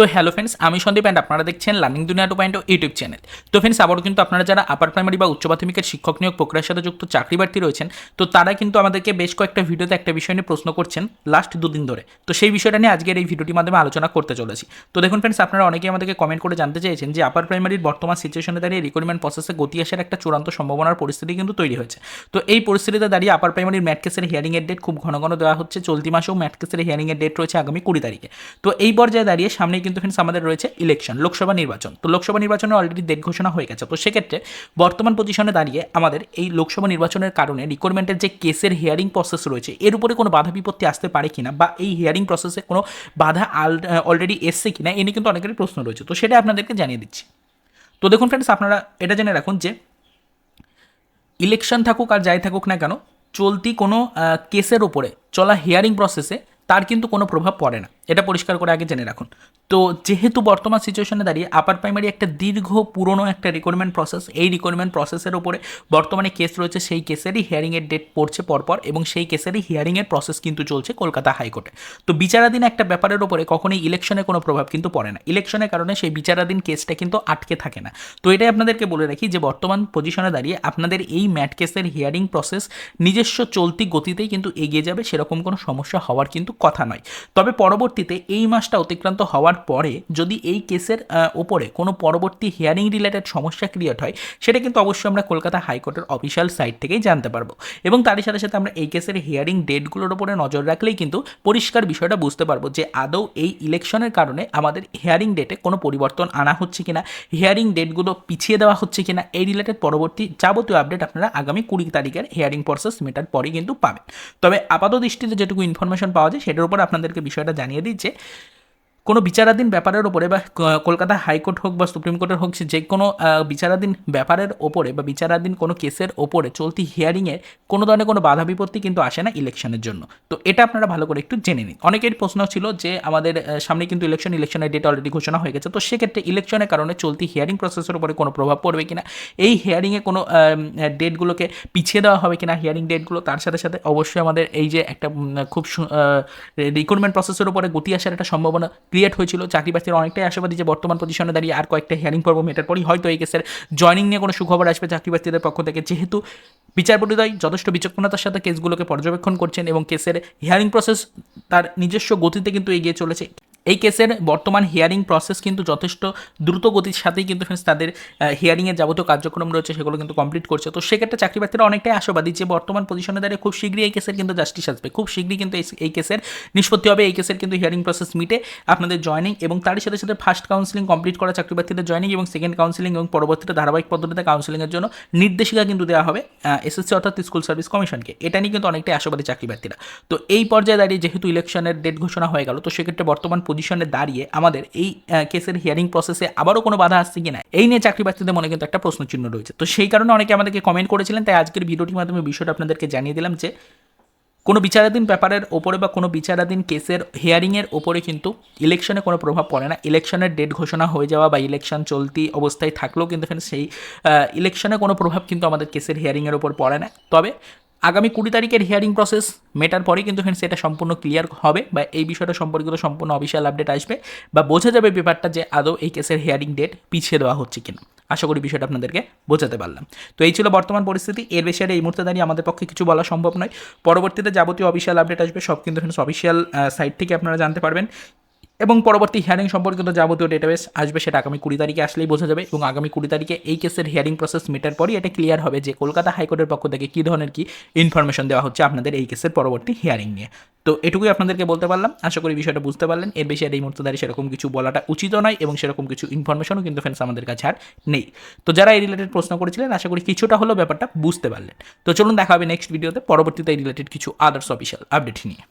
তো hello friends আমি Sandeep and আপনারা দেখছেন learning Duniya two point YouTube channel তো ফ্রেন্ডস আবারও কিন্তু আপনারা যারা আপার প্রাইমারি বা উচ্চ মাধ্যমিকের শিক্ষক নিয়োগ প্রক্রিয়ার সাথে যুক্ত চাকরি প্রার্থী রয়েছেন, তো তারা কিন্তু আমাদেরকে বেশ কয়েকটা ভিডিওতে একটা বিষয় নিয়ে প্রশ্ন করছেন লাস্ট দুদিন ধরে। তো সেই বিষয়টা নিয়ে আজকের এই ভিডিওটির মাধ্যমে আলোচনা করতে চলেছি। তো দেখুন ফ্রেন্ডস আপনারা অনেকেই আমাদেরকে কমেন্ট করে জানতে চেয়েছেন যে আপার প্রাইমারির বর্তমান সিচুয়েশনে দাঁড়িয়ে রিক্রুটমেন্ট প্রসেসে গতি আসার একটা চূড়ান্ত সম্ভাবনার পরিস্থিতি কিন্তু তৈরি হয়েছে। তো এই পরিস্থিতিতে দাঁড়িয়ে আপার প্রাইমারির ম্যাট কেসের হিয়ারিংয়ের ডেট খুব ঘন ঘন দেওয়া হচ্ছে। চলতি মাসেও ম্যাট কেসের হিয়ারিংয়ের ডেট রয়েছে আগামী কুড়ি তারিখে। তো এই পর্যায়ে দাঁড়িয়ে সামনে কিন্তু ফ্রেন্ডস আমাদের রয়েছে ইলেকশন লোকসভা নির্বাচন। তো লোকসভা নির্বাচনে অলরেডি ডেট ঘোষণা হয়ে গেছে। তো সেক্ষেত্রে বর্তমান পজিশনে দাঁড়িয়ে আমাদের এই লোকসভা নির্বাচনের কারণে রিক্রুটমেন্টের যে কেসের হিয়ারিং প্রসেস রয়েছে, এর উপরে কোনো বাধা বিপত্তি আসতে পারে কিনা বা এই হিয়ারিং প্রসেসে কোনো বাধা অলরেডি এসছে কিনা, এ নিয়ে কিন্তু অনেকেরই প্রশ্ন রয়েছে। তো সেটা আপনাদেরকে জানিয়ে দিচ্ছি। তো দেখুন ফ্রেন্ডস আপনারা এটা জেনে রাখুন যে ইলেকশন থাকুক আর যাই থাকুক না কেন, চলতি কোনো কেসের ওপরে চলা হিয়ারিং প্রসেসে তার কিন্তু কোনো প্রভাব পড়ে না। এটা পরিষ্কার করে আগে জেনে রাখুন। তো যেহেতু বর্তমান সিচুয়েশনে দাঁড়িয়ে আপার প্রাইমারি একটা দীর্ঘ পুরনো একটা রিক্রুটমেন্ট প্রসেস এই রিক্রুটমেন্ট প্রসেসের ওপরে বর্তমানে কেস রয়েছে, সেই কেসেরই হিয়ারিংয়ের ডেট পড়ছে পরপর এবং সেই কেসেরই হিয়ারিংয়ের প্রসেস কিন্তু চলছে কলকাতা হাইকোর্টে। তো বিচারাধীন একটা ব্যাপারের ওপরে কখনোই ইলেকশনে কোনো প্রভাব কিন্তু পড়ে না। ইলেকশনের কারণে সেই বিচারাধীন কেসটা কিন্তু আটকে থাকে না। তো এটাই আপনাদেরকে বলে রাখি যে বর্তমান পজিশনে দাঁড়িয়ে আপনাদের এই ম্যাট কেসের হিয়ারিং প্রসেস নিজস্ব চলতি গতিতেই কিন্তু এগিয়ে যাবে, সেরকম কোনো সমস্যা হওয়ার কিন্তু কথা নয়। তবে পরবর্তীতে এই মাসটা অতিক্রান্ত হওয়ার পরে যদি এই কেসের ওপরে কোনো পরবর্তী হিয়ারিং রিলেটেড সমস্যা ক্রিয়েট হয়, সেটা কিন্তু অবশ্যই আমরা কলকাতা হাইকোর্টের অফিসিয়াল সাইট থেকেই জানতে পারব। এবং তারই সাথে সাথে আমরা এই কেসের হিয়ারিং ডেটগুলোর ওপরে নজর রাখলেই কিন্তু পরিষ্কার বিষয়টা বুঝতে পারব যে আদৌ এই ইলেকশনের কারণে আমাদের হিয়ারিং ডেটে কোনো পরিবর্তন আনা হচ্ছে কিনা হিয়ারিং ডেটগুলো পিছিয়ে দেওয়া হচ্ছে কিনা, এই রিলেটেড পরবর্তী যাবতীয় আপডেট আপনারা আগামী কুড়ি তারিখের হিয়ারিং প্রসেস মেটার পরেই কিন্তু পাবেন। তবে আপাত দৃষ্টিতে যেটুকু ইনফরমেশন পাওয়া যায়, সেটার উপর আপনাদেরকে বিষয়টা জানিয়ে দিই যে কোনো বিচারাধীন ব্যাপারের ওপরে বা কলকাতা হাইকোর্ট হোক বা সুপ্রিম কোর্টের হোক যে কোনো বিচারাধীন ব্যাপারের ওপরে বা বিচারাধীন কোনো কেসের ওপরে চলতি হিয়ারিংয়ে কোনো ধরনের কোনো বাধা বিপত্তি কিন্তু আসে না ইলেকশনের জন্য। তো এটা আপনারা ভালো করে একটু জেনে নিন। অনেকের প্রশ্ন ছিল যে আমাদের সামনে কিন্তু ইলেকশন, ইলেকশনের ডেট অলরেডি ঘোষণা হয়ে গেছে। তো সেক্ষেত্রে ইলেকশনের কারণে চলতি হিয়ারিং প্রসেসের উপরে কোনো প্রভাব পড়বে কিনা? এই হিয়ারিংয়ে কোনো ডেটগুলোকে পিছিয়ে দেওয়া হবে কিনা? হিয়ারিং ডেটগুলো তার সাথে সাথে অবশ্যই আমাদের এই যে একটা খুব রিক্রুটমেন্ট প্রসেসের উপরে গতি আসার একটা সম্ভাবনা ক্রিয়েট হয়েছিল। চাকরি প্রার্থীরা অনেকটাই আশাবাদী যে বর্তমান পজিশনে দাঁড়িয়ে আর কয়েকটা হিয়ারিং পর্ব মেটার পরই হয়তো এই কেসের জয়নিং নিয়ে কোনো সুখবর আসবে চাকরি প্রার্থীদের পক্ষ থেকে। যেহেতু বিচারপতিদ্বয় যথেষ্ট বিচক্ষণতার সাথে কেসগুলোকে পর্যবেক্ষণ করছেন এবং কেসের হিয়ারিং প্রসেস তার নিজস্ব গতিতে কিন্তু এগিয়ে চলেছে। এই কেসের বর্তমান হিয়ারিং প্রসেস কিন্তু যথেষ্ট দ্রুত গতির সাথেই কিন্তু friends তাদের হিয়ারিংয়ের যাবতীয় কার্যক্রম রয়েছে, সেগুলো কিন্তু কমপ্লিট করছে। তো সেক্ষেত্রে চাকরি প্রার্থীরা অনেকটাই আশাবাদী যে বর্তমান পজিশনে দাঁড়িয়ে খুব শীঘ্রই এই কেসের কিন্তু জাস্টিস আসবে। খুব শীঘ্রই কিন্তু এই কেসের নিষ্পত্তি হবে, এই কেসের কিন্তু হিয়ারিং প্রসেস মিটে আপনাদের জয়নিং এবং তারই সাথে সাথে ফার্স্ট কাউন্সিলিং কমপ্লিট করা চাকরি প্রার্থীদের জয়নিং এবং সেকেন্ড কাউন্সিলিং এবং পরবর্তীতে ধারাবাহিক পদ্ধতিতে কাউন্সিলিংয়ের জন্য নির্দেশিকা কিন্তু দেওয়া হবে এসএসসি অর্থাৎ স্কুল সার্ভিস কমিশনকে এটা নিয়ে কিন্তু অনেকটাই আশাবাদী চাকরি প্রার্থীরা তো এই পর্যায়ে দাঁড়িয়ে যেহেতু ইলেকশনের ডেট ঘোষণা হয়ে গেল, তো সেক্ষেত্রে বর্তমান পজিশনে দাঁড়িয়ে আমাদের এই কেসের হিয়ারিং প্রসেসে আবারও কোনো বাধা আসছে কিনা, এই নিয়ে চাকরি প্রার্থীদের মনে কিন্তু একটা প্রশ্ন চিহ্ন রয়েছে। তো সেই কারণে অনেকে আমাদেরকে কমেন্ট করেছিলেন, তাই আজকের ভিডিওটির মাধ্যমে বিষয়টা আপনাদেরকে জানিয়ে দিলাম যে, কোনো বিচারাধীন ব্যাপারের ওপরে বা কোনো বিচারাধীন কেসের হিয়ারিংয়ের ওপরে কিন্তু ইলেকশনে কোনো প্রভাব পড়ে না। ইলেকশনের ডেট ঘোষণা হয়ে যাওয়া বা ইলেকশন চলতি অবস্থায় থাকলেও কিন্তু এখানে সেই ইলেকশনে কোনো প্রভাব কিন্তু আমাদের কেসের হিয়ারিংয়ের ওপর পড়ে না। তবে আগামী কুড়ি তারিখের হিয়ারিং প্রসেস মেটার পরে কিন্তু ফ্রেন্ডস এটা সম্পূর্ণ ক্লিয়ার হবে বা এই বিষয়টা সম্পর্কিত সম্পূর্ণ অফিসিয়াল আপডেট আসবে বা বোঝা যাবে ব্যাপারটা যে আদৌ এই কেসের হিয়ারিং ডেট পিছিয়ে দেওয়া হচ্ছে কিনা। আশা করি বিষয়টা আপনাদেরকে বোঝাতে পারলাম। তো এই ছিল বর্তমান পরিস্থিতি। এর বেশি আর এই মুহূর্তে দাঁড়িয়ে আমাদের পক্ষে কিছু বলা সম্ভব নয়। পরবর্তীতে যাবতীয় অফিসিয়াল আপডেট আসবে। সব কিন্তু ফ্রেন্ডস অফিসিয়াল সাইট থেকে আপনারা জানতে পারবেন। এবং পরবর্তী হিয়ারিং সম্পর্কিত যাবতীয় ডেটাবেস আসবে, সেটা আগামী কুড়ি তারিখে আসলেই বোঝা যাবে এবং আগামী কুড়ি তারিখে এই কেসের হিয়ারিং প্রসেস মেটার পরই এটা ক্লিয়ার হবে যে কলকাতা হাইকোর্টের পক্ষ থেকে কী ধরনের কি ইনফরমেশন দেওয়া হচ্ছে আপনাদের এই কেসের পরবর্তী হিয়ারিং নিয়ে। তো এটুকুই আপনাদেরকে বলতে পারলাম। আশা করি বিষয়টা বুঝতে পারলেন। এর বেশি আর এই মুহূর্তে দাঁড়িয়ে সেরকম কিছু বলাটা উচিত নয় এবং সেরকম কিছু ইনফরমেশনও কিন্তু ফ্রেন্ডস আমাদের কাছে আর নেই। তো যারা এই রিলেটেড প্রশ্ন করেছিলেন, আশা করি কিছুটা হলেও ব্যাপারটা বুঝতে পারলেন। তো চলুন দেখা হবে নেক্সট ভিডিওতে পরবর্তীতে এই রিলেটেড কিছু আদার্স অফিসিয়াল আপডেট নিয়ে।